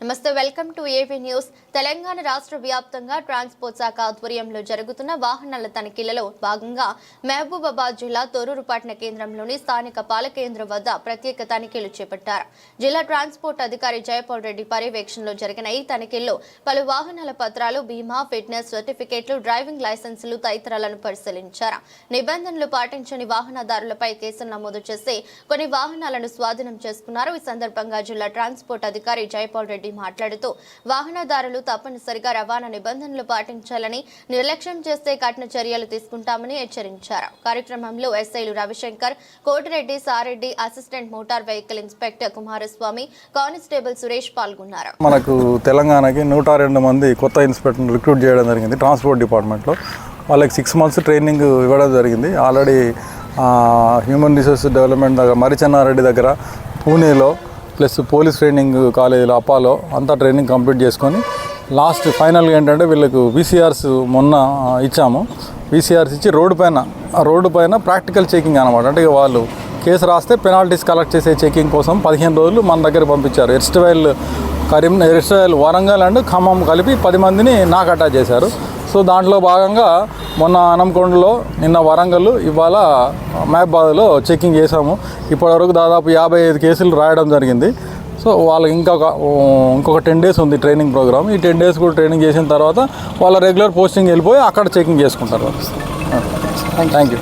నమస్తే welcome to AV news. Telangana రాష్ట్ర వ్యాప్తంగా ట్రాన్స్పోర్ట్ శాఖ ఆధ్వర్యంలో జరుగుతున్న వాహనాల తనిఖీలలో భాగంగా మహబూబాబాద్ జిల్లా తొరూరు పట్టణ కేంద్రంలోని స్థానిక పాలకేంద్రం వద్ద ప్రత్యేక తనిఖీలు చేపట్టారు. జిల్లా ట్రాన్స్పోర్ట్ అధికారి జయపాల్ రెడ్డి పర్యవేక్షణలో జరిగిన ఈ తనిఖీల్లో పలు వాహనాల పత్రాలు బీమా ఫిట్నెస్ సర్టిఫికేట్లు డ్రైవింగ్ లైసెన్సులు తదితరాలను పరిశీలించారు. నిబంధనలు పాటించని వాహనదారులపై కేసులు నమోదు చేసి కొన్ని వాహనాలను స్వాధీనం చేసుకున్నారు. ఈ సందర్భంగా జిల్లా ట్రాన్స్పోర్ట్ అధికారి జయపాల్ రెడ్డి మాట్లాడుతూ వాహనదారులు తప్పనిసరిగా రవాణా నిబంధనలు పాటించాలని నిర్లక్ష్యం చేస్తే కఠిన చర్యలు తీసుకుంటామని హెచ్చరించారు. కార్యక్రమంలో ఎస్ఐలు Ravishankar Kotireddy Sareddy assistant motor vehicle inspector Kumaraswamy constable Suresh పాల్గొన్నారు. మనకు తెలంగాణకి నూట రెండు మంది కొత్త ఇన్స్పెక్టర్ని రిక్రూట్ చేయడం జరిగింది ట్రాన్స్పోర్ట్ డిపార్ట్మెంట్లో. వాళ్ళకి సిక్స్ మంత్స్ ట్రైనింగ్ ఇవ్వడం జరిగింది. ఆల్రెడీ హ్యూమన్ రిసోర్స్ డెవలప్మెంట్ దగ్గర మరిచెన్నారెడ్డి దగ్గర పూణేలో ప్లస్ పోలీస్ ట్రైనింగ్ కాలేజీలో అపాలో అంతా ట్రైనింగ్ కంప్లీట్ చేసుకొని లాస్ట్ ఫైనల్గా ఏంటంటే వీళ్ళకు వీసీఆర్స్ మొన్న ఇచ్చాము. వీసీఆర్స్ ఇచ్చి రోడ్డు పైన రోడ్డు పైన ప్రాక్టికల్ చెకింగ్ అనమాట అంటే ఇక వాళ్ళు కేసు రాస్తే పెనాల్టీస్ కలెక్ట్ చేసే చెకింగ్ కోసం పదిహేను రోజులు మన దగ్గర పంపించారు. Erstwhile Karim erstwhile Warangal and Khammam కలిపి పది మందిని నాకు అటాచ్ చేశారు. సో దాంట్లో భాగంగా మొన్న అనంకొండలో నిన్న వరంగల్ ఇవాళ మహబాద్లో చెకింగ్ చేశాము. ఇప్పటివరకు దాదాపు యాభై ఐదు కేసులు రాయడం జరిగింది. సో వాళ్ళకి ఇంకొక ఇంకొక టెన్ డేస్ ఉంది ట్రైనింగ్ ప్రోగ్రామ్. ఈ టెన్ డేస్ కూడా ట్రైనింగ్ చేసిన తర్వాత వాళ్ళ రెగ్యులర్ పోస్టింగ్ వెళ్ళిపోయి అక్కడ చెకింగ్ చేసుకుంటారు. Thank you